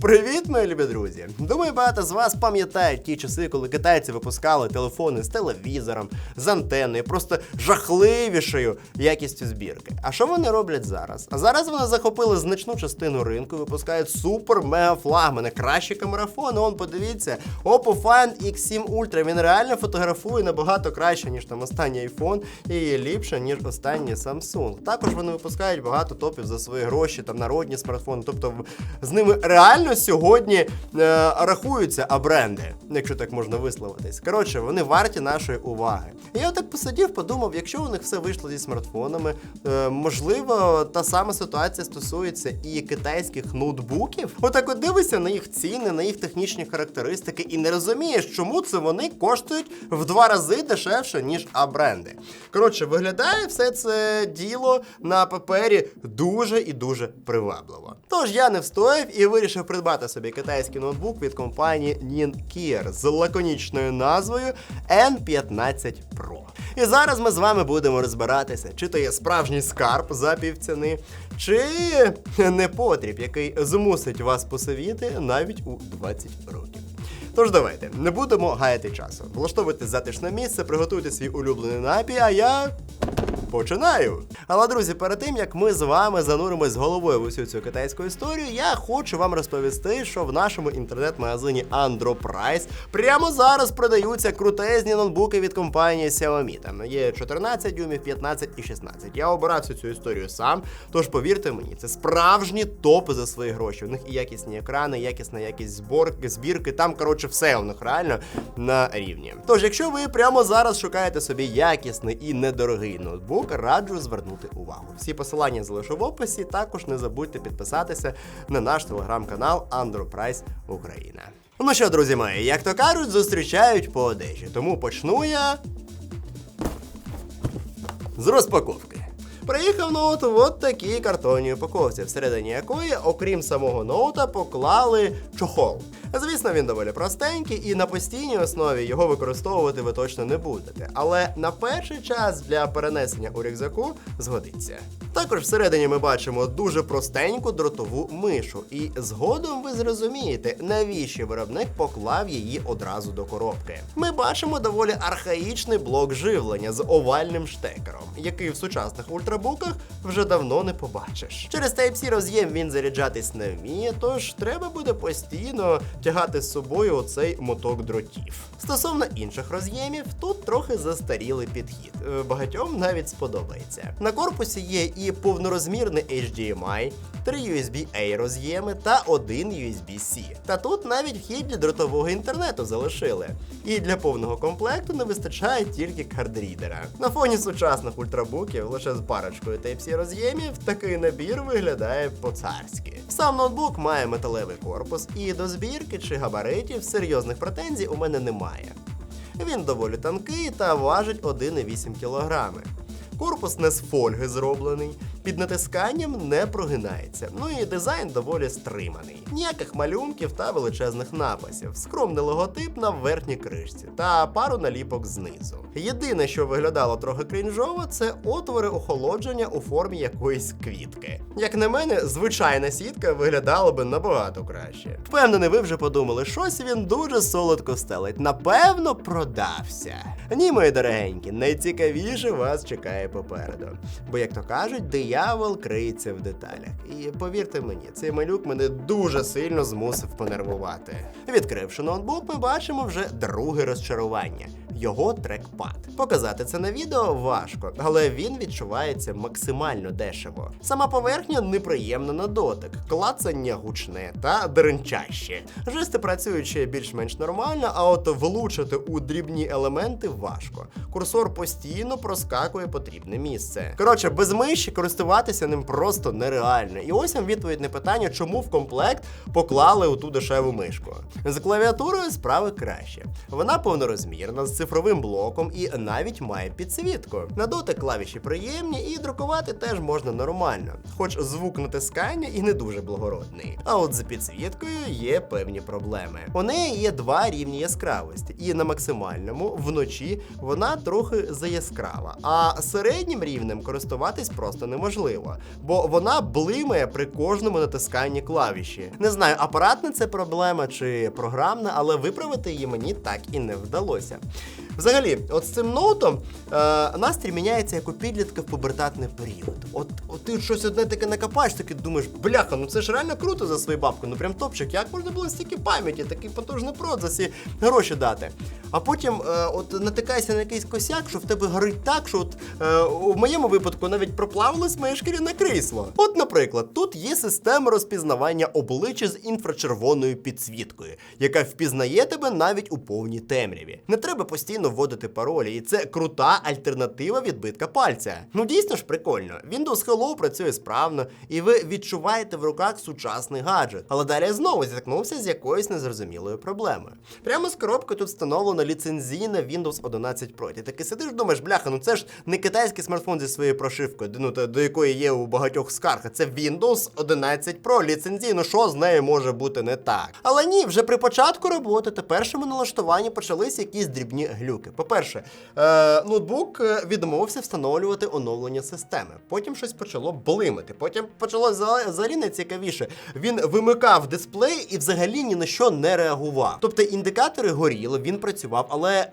Привіт, мої любі друзі! Думаю, багато з вас пам'ятають ті часи, коли китайці випускали телефони з телевізором, з антенною, просто жахливішою якістю збірки. А що вони роблять зараз? А зараз вони захопили значну частину ринку, випускають супер мега флагмани, кращі камерафони. Он подивіться, Oppo Find X7 Ultra. Він реально фотографує набагато краще, ніж там останній iPhone, і ліпше, ніж останній Samsung. Також вони випускають багато топів за свої гроші, там народні смартфони. Тобто з ними реально сьогодні е, рахуються а бренди, якщо так можна висловитись. Коротше, вони варті нашої уваги. І я так посидів, подумав, якщо у них все вийшло зі смартфонами, е, можливо, та сама ситуація стосується і китайських ноутбуків. Отак от дивишся на їх ціни, на їх технічні характеристики, і не розумієш, чому це вони коштують в два рази дешевше, ніж А-бренди. Коротше, виглядає все це діло на папері дуже і дуже привабливо. Тож я не встояв і вирішив придбати собі китайський ноутбук від компанії Ninkier з лаконічною назвою N15 Pro. І зараз ми з вами будемо розбиратися, чи то є справжній скарб за півціни, чи непотріб, який змусить вас посивіти навіть у 20 років. Тож давайте, не будемо гаяти часу. Влаштовуйте затишне місце, приготуйте свій улюблений напій, а я. Починаю! Але друзі, перед тим як ми з вами зануримось головою в усю цю китайську історію, я хочу вам розповісти, що в нашому інтернет-магазині Androprice прямо зараз продаються крутезні ноутбуки від компанії Xiaomi. Там є 14 дюймів, 15 і 16. Я обирав всю цю історію сам. Тож повірте мені, це справжні топи за свої гроші. У них і якісні екрани, якісна якість зборки, збірки. Там коротше все у них реально на рівні. Тож, якщо ви прямо зараз шукаєте собі якісний і недорогий ноутбук, раджу звернути увагу. Всі посилання залишу в описі. Також не забудьте підписатися на наш телеграм-канал Андропрайс Україна. Ну що, друзі мої, як то кажуть, зустрічають по одежі. Тому почну я з розпаковки. Приїхав ноут в от такій картонній упаковці, всередині якої, окрім самого ноута, поклали чохол. Звісно, він доволі простенький, і на постійній основі його використовувати ви точно не будете. Але на перший час для перенесення у рюкзаку згодиться. Також всередині ми бачимо дуже простеньку дротову мишу, і згодом ви зрозумієте, навіщо виробник поклав її одразу до коробки. Ми бачимо доволі архаїчний блок живлення з овальним штекером, який в сучасних ультрабуках вже давно не побачиш. Через Type-C роз'єм він заряджатись не вміє, тож треба буде постійно тягати з собою оцей моток дротів. Стосовно інших роз'ємів, тут трохи застарілий підхід. Е, Багатьом навіть сподобається. На корпусі є і повнорозмірний HDMI, три USB-A роз'єми та один USB-C. Та тут навіть вхід для дротового інтернету залишили. І для повного комплекту не вистачає тільки кардрідера. На фоні сучасних ультрабуків лише з парочкою Type-C роз'ємів такий набір виглядає по-царськи. Сам ноутбук має металевий корпус, і до збірки чи габаритів серйозних претензій у мене немає. Він доволі тонкий та важить 1,8 кг. Корпус не з фольги зроблений, під натисканням не прогинається. Ну і дизайн доволі стриманий. Ніяких малюнків та величезних написів, скромний логотип на верхній кришці та пару наліпок знизу. Єдине, що виглядало трохи крінжово, це отвори охолодження у формі якоїсь квітки. Як на мене, звичайна сітка виглядала би набагато краще. Впевнений, ви вже подумали, щось він дуже солодко стелить. Напевно, продався. Ні, мої дорогенькі, найцікавіше вас чекає попереду. Бо, як то кажуть, диявол криється в деталях. І повірте мені, цей малюк мене дуже сильно змусив понервувати. Відкривши ноутбук, ми бачимо вже друге розчарування. Його трекпад. Показати це на відео важко, але він відчувається максимально дешево. Сама поверхня неприємна на дотик, клацання гучне та деренчаще. Жести працюють ще більш-менш нормально, а от влучити у дрібні елементи важко. Курсор постійно проскакує потрібне місце. Коротше, без миші користуватися ним просто нереально. І ось вам відповідь на питання, чому в комплект поклали у ту дешеву мишку. З клавіатурою справи краще. Вона повнорозмірна, з цифровим блоком і навіть має підсвітку. На дотик клавіші приємні і друкувати теж можна нормально, хоч звук натискання і не дуже благородний. А от з підсвіткою є певні проблеми. У неї є два рівні яскравості, і на максимальному вночі вона трохи заяскрава, а середнім рівнем користуватись просто неможливо, бо вона блимає при кожному натисканні клавіші. Не знаю, апаратна це проблема чи програмна, але виправити її мені так і не вдалося. Взагалі, от з цим ноутом е, настрій міняється як у підлітка в пубертатний період. От, от ти щось одне таке накопаєш, таки думаєш, бляха, ну це ж реально круто за свою бабку, ну прям топчик, як можна було стільки пам'яті, такий потужний прод за ці гроші дати. А потім е, от натикаєшся на якийсь косяк, що в тебе горить так, що от е, у моєму випадку навіть проплавилось моє шкіряне крісло. От, наприклад, тут є система розпізнавання обличчя з інфрачервоною підсвіткою, яка впізнає тебе навіть у повній темряві. Не треба постійно вводити паролі, і це крута альтернатива відбитка пальця. Ну дійсно ж прикольно. Windows Hello працює справно, і ви відчуваєте в руках сучасний гаджет. Але далі знову зіткнувся з якоюсь незрозумілою проблемою. Прямо з коробки тут встановлено ліцензійне Windows 11 Pro. Ти таки сидиш, думаєш, бляха, ну це ж не китайський смартфон зі своєю прошивкою, ну, до якої є у багатьох скарг. Це Windows 11 Pro ліцензійно, що з нею може бути не так. Але ні, вже при початку роботи та першому налаштуванні почалися якісь дрібні глюки. По-перше, е, ноутбук е, відмовився встановлювати оновлення системи. Потім щось почало блимати. Потім почало вза- взагалі найцікавіше. Він вимикав дисплей і взагалі ні на що не реагував. Тобто індикатори горіли, він працював, але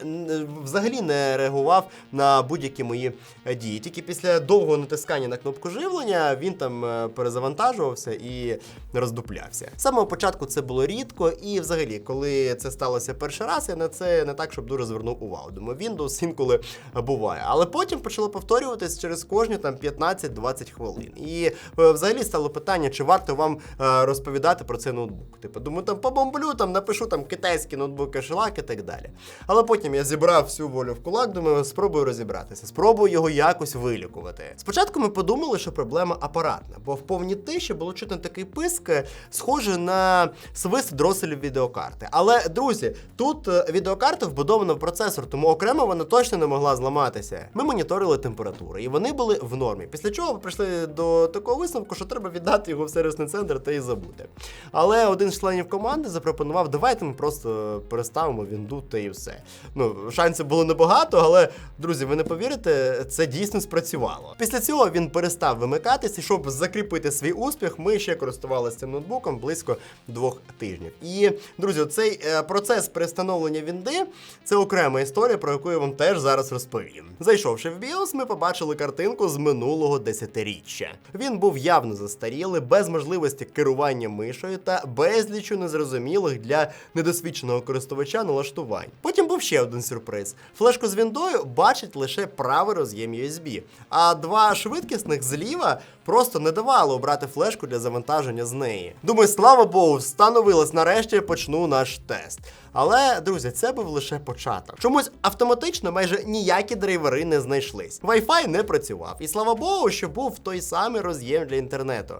взагалі не реагував на будь-які мої е, дії. Тільки після довгого натискання на кнопку живлення він там е, перезавантажувався і роздуплявся. З самого початку це було рідко, і взагалі, коли це сталося перший раз, я на це не так, щоб дуже звернув увагу. Думаю, Windows інколи буває. Але потім почало повторюватись через кожні там 15-20 хвилин. І е, взагалі стало питання, чи варто вам е, розповідати про цей ноутбук. Типу, думаю, там побомблю, там напишу там китайські ноутбуки, шелак і так далі. Але потім я зібрав всю волю в кулак, думаю, спробую розібратися, спробую його якось вилікувати. Спочатку ми подумали, що проблема апаратна, бо в повній тиші було чутно такий писк, е, схожий на свист дроселів відеокарти. Але друзі, тут відеокарта вбудована в процесор, тому окремо вона точно не могла зламатися. Ми моніторили температури, і вони були в нормі. Після чого прийшли до такого висновку, що треба віддати його в сервісний центр та і забути. Але один з членів команди запропонував, давайте ми просто переставимо вінду та і все. Ну, шансів було небагато, але друзі, ви не повірите, це дійсно спрацювало. Після цього він перестав вимикатись, і щоб закріпити свій успіх, ми ще користувалися цим ноутбуком близько двох тижнів. І друзі, цей е, процес перестановлення вінди це окрема історія, про яку я вам теж зараз розповім. Зайшовши в BIOS, ми побачили картинку з минулого десятиріччя. Він був явно застарілий, без можливості керування мишою та безлічу незрозумілих для недосвідченого користувача налаштувань. Потім був ще один сюрприз: флешку з віндою бачить лише правий роз'єм USB, а два швидкісних зліва просто не давали обрати флешку для завантаження з неї. Думаю, слава Богу, встановилось нарешті я почну наш тест. Але, друзі, це був лише початок. Чомусь автоматично майже ніякі драйвери не знайшлись. Wi-Fi не працював, і слава Богу, що був той самий роз'єм для інтернету.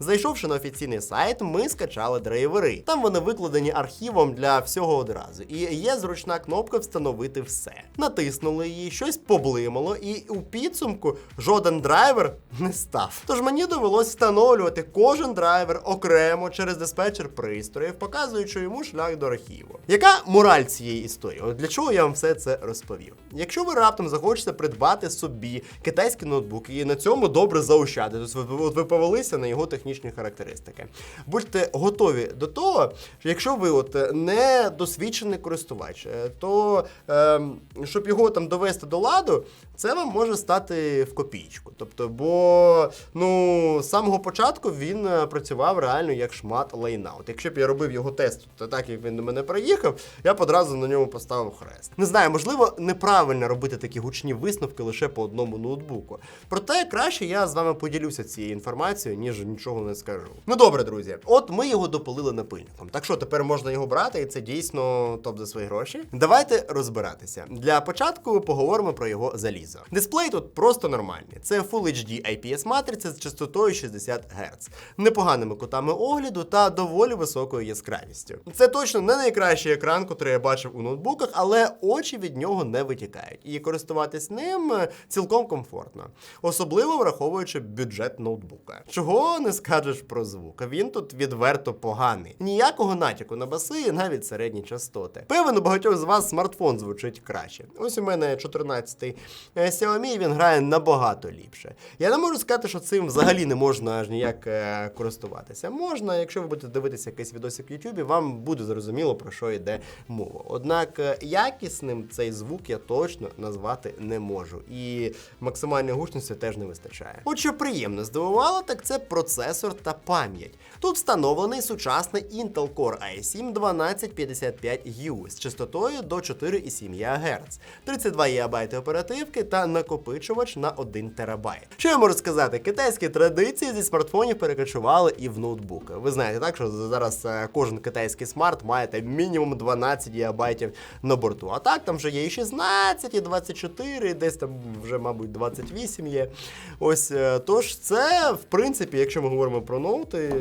Зайшовши на офіційний сайт, ми скачали драйвери. Там вони викладені архівом для всього одразу. І є зручна кнопка встановити все. Натиснули її, щось поблимало, і у підсумку жоден драйвер не став. Тож мені довелось встановлювати кожен драйвер окремо через диспетчер пристроїв, показуючи йому шлях до архіву. Яка мораль цієї історії? От для чого я вам все це розповів? Якщо ви раптом захочете придбати собі китайський ноутбук і на цьому добре заощадити, от ви повелися на його технічні характеристики. Будьте готові до того, що якщо ви от е, не досвідчений користувач, е, то ем, щоб його там довести до ладу, це вам може стати в копійку. Тобто, бо ну з самого початку він е, працював реально як шмат лайна. От якщо б я робив його тест, то так як він до мене приїхав, я б одразу на ньому поставив хрест. Не знаю, можливо, неправильно робити такі гучні висновки лише по одному ноутбуку. Проте краще я з вами поділюся цією інформацією, ніж нічого іншого не скажу. Ну добре, друзі, от ми його допалили напильником. Так що тепер можна його брати, і це дійсно топ за свої гроші. Давайте розбиратися. Для початку поговоримо про його залізо. Дисплей тут просто нормальний. Це Full HD IPS матриця з частотою 60 Гц, непоганими кутами огляду та доволі високою яскравістю. Це точно не найкращий екран, котрий я бачив у ноутбуках, але очі від нього не витікають, і користуватись ним е, цілком комфортно, особливо враховуючи бюджет ноутбука. Чого не скажеш про звук? Він тут відверто поганий. Ніякого натяку на баси і навіть середні частоти. Певен, у багатьох з вас смартфон звучить краще. Ось у мене 14-й е, Xiaomi, він грає набагато ліпше. Я не можу сказати, що цим взагалі не можна аж ніяк е, користуватися. Можна, якщо ви будете дивитися якийсь відосик в YouTube, вам буде зрозуміло про що йде мова. Однак е, якісним цей звук я точно назвати не можу. І максимальної гучності теж не вистачає. От що приємно здивувало, так це процесор та пам'ять. Тут встановлений сучасний Intel Core i7 1255U з частотою до 4,7 ГГц, 32 ГБ оперативки та накопичувач на 1 ТБ. Що я можу сказати? Китайські традиції зі смартфонів перекочували і в ноутбуки. Ви знаєте, так що зараз е, кожен китайський смарт має там мінімум 12 ГБ на борту. А так там вже є і 16, і 24, і десь там вже, мабуть, 28 є. Ось е, тож це, в принципі, якщо ми говоримо про ноути.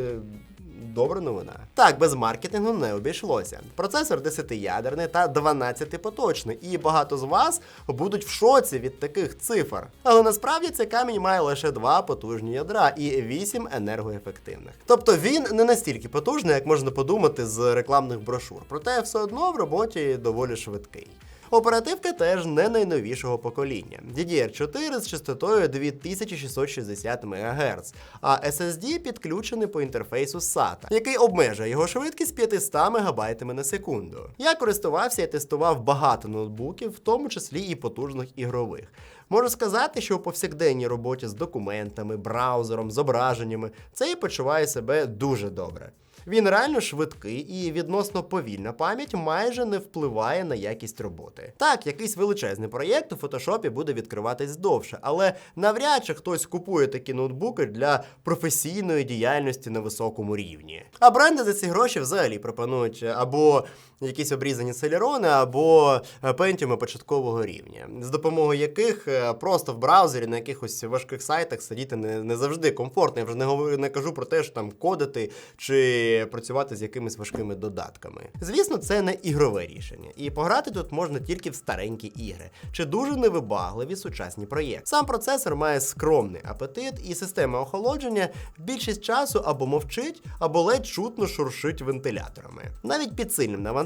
Добра новина. Так, без маркетингу не обійшлося. Процесор 10-ядерний та 12-поточний, і багато з вас будуть в шоці від таких цифр. Але насправді цей камінь має лише два потужні ядра і 8 енергоефективних. Тобто він не настільки потужний, як можна подумати з рекламних брошур, проте все одно в роботі доволі швидкий. Оперативка теж не найновішого покоління. DDR4 з частотою 2660 МГц, а SSD підключений по інтерфейсу SATA, який обмежує його швидкість 500 МБ на секунду. Я користувався і тестував багато ноутбуків, в тому числі і потужних ігрових. Можу сказати, що у повсякденній роботі з документами, браузером, зображеннями цей почуває себе дуже добре. Він реально швидкий і відносно повільна пам'ять майже не впливає на якість роботи. Так, якийсь величезний проєкт у фотошопі буде відкриватись довше, але навряд чи хтось купує такі ноутбуки для професійної діяльності на високому рівні. А бренди за ці гроші взагалі пропонують або якісь обрізані селерони, або пентіуми початкового рівня, з допомогою яких е, просто в браузері на якихось важких сайтах сидіти не, не завжди комфортно. Я вже не говорю, не кажу про те, що там кодити чи працювати з якимись важкими додатками. Звісно, це не ігрове рішення, і пограти тут можна тільки в старенькі ігри чи дуже невибагливі сучасні проєкти. Сам процесор має скромний апетит, і система охолодження більшість часу або мовчить, або ледь чутно шуршить вентиляторами. Навіть під сильним навантаженням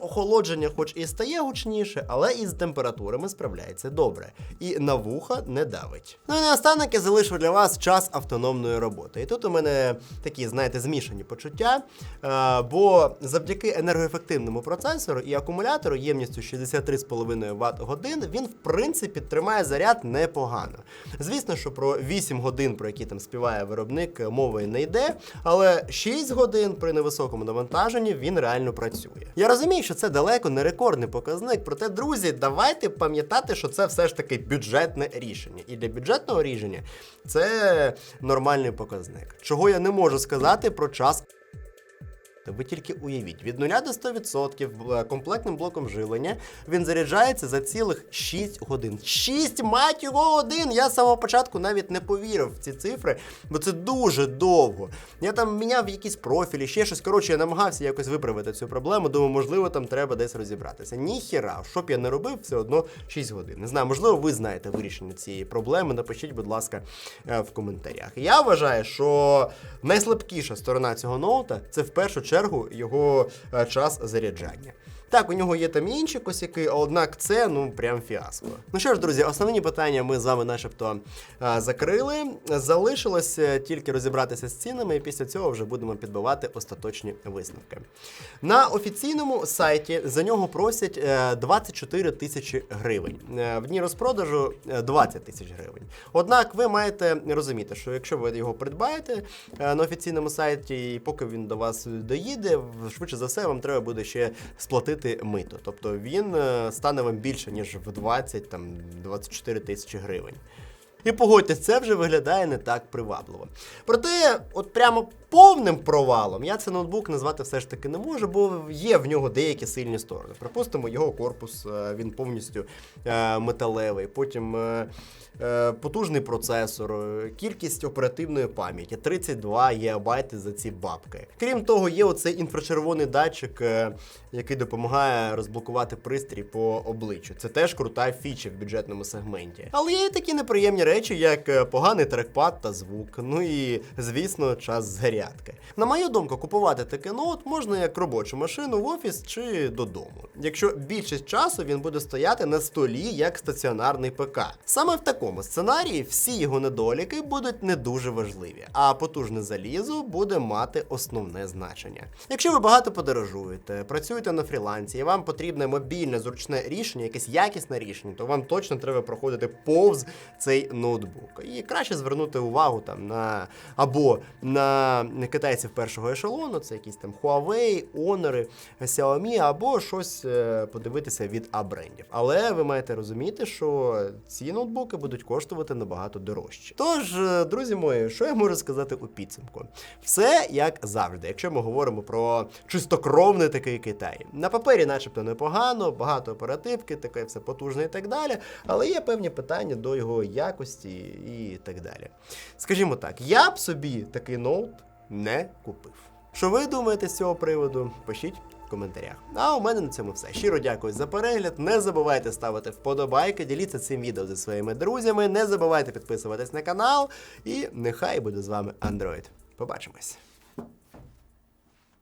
охолодження, хоч і стає гучніше, але із температурами справляється добре і на вуха не давить. Ну і наостанок я залишу для вас час автономної роботи. І тут у мене такі, знаєте, змішані почуття. е, Бо завдяки енергоефективному процесору і акумулятору ємністю 63,5 Вт годин він в принципі тримає заряд непогано. Звісно, що про 8 годин, про які там співає виробник, мови не йде, але 6 годин при невисокому навантаженні він реально працює. Я розумію, що це далеко не рекордний показник, проте, друзі, давайте пам'ятати, що це все ж таки бюджетне рішення. І для бюджетного рішення це нормальний показник. Чого я не можу сказати про час. Ви тільки уявіть, від 0 до 100% е, комплектним блоком живлення він заряджається за цілих 6 годин. 6 мать його годин! Я з самого початку навіть не повірив в ці цифри, бо це дуже довго. Я там міняв якісь профілі, ще щось. Коротше, я намагався якось виправити цю проблему. Думаю, можливо, там треба десь розібратися. Ніхіра, що б я не робив, все одно 6 годин. Не знаю, можливо, ви знаєте вирішення цієї проблеми. Напишіть, будь ласка, е, в коментарях. Я вважаю, що найслабкіша сторона цього ноута це в першу чергу його е, час заряджання. Так, у нього є там і інші косяки, однак це ну прям фіаско. Ну що ж, друзі, основні питання ми з вами начебто е, закрили. Залишилось е, тільки розібратися з цінами, і після цього вже будемо підбивати остаточні висновки. На офіційному сайті за нього просять е, 24 тисячі гривень. Е, В дні розпродажу е, 20 тисяч гривень. Однак ви маєте розуміти, що якщо ви його придбаєте е, на офіційному сайті, і поки він до вас доїде, швидше за все вам треба буде ще сплатити мито. Тобто він е, стане вам більше, ніж в 20 там 24 тисячі гривень. І погодьтесь, це вже виглядає не так привабливо. Проте, от прямо повним провалом я цей ноутбук назвати все ж таки не можу, бо є в нього деякі сильні сторони. Припустимо, його корпус е, він повністю е, металевий. Потім е, потужний процесор, кількість оперативної пам'яті 32 ГБ за ці бабки. Крім того, є оцей інфрачервоний датчик, який допомагає розблокувати пристрій по обличчю. Це теж крута фіча в бюджетному сегменті. Але є і такі неприємні речі, як е, поганий трекпад та звук. Ну і звісно, час зарядки. На мою думку, купувати такий ноут можна як робочу машину в офіс чи додому. Якщо більшість часу він буде стояти на столі як стаціонарний ПК. Саме в такому сценарії всі його недоліки будуть не дуже важливі, а потужне залізо буде мати основне значення. Якщо ви багато подорожуєте, працюєте на фрілансі, і вам потрібне мобільне зручне рішення, якесь якісне рішення, то вам точно треба проходити повз цей ноутбук. І краще звернути увагу там на або на китайців першого ешелону, це якісь там Huawei, Honor, Xiaomi, або щось е, подивитися від А-брендів. Але ви маєте розуміти, що ці ноутбуки будуть коштувати набагато дорожче. Тож, е, друзі мої, що я можу сказати у підсумку? Все як завжди, якщо ми говоримо про чистокровний такий Китай. На папері, начебто, непогано, багато оперативки, таке все потужне і так далі. Але є певні питання до його якості і так далі. Скажімо так, я б собі такий ноут не купив. Що ви думаєте з цього приводу? Пишіть в коментарях. А у мене на цьому все. Щиро дякую за перегляд. Не забувайте ставити вподобайки, діліться цим відео зі своїми друзями. Не забувайте підписуватись на канал. І нехай буде з вами Android. Побачимось.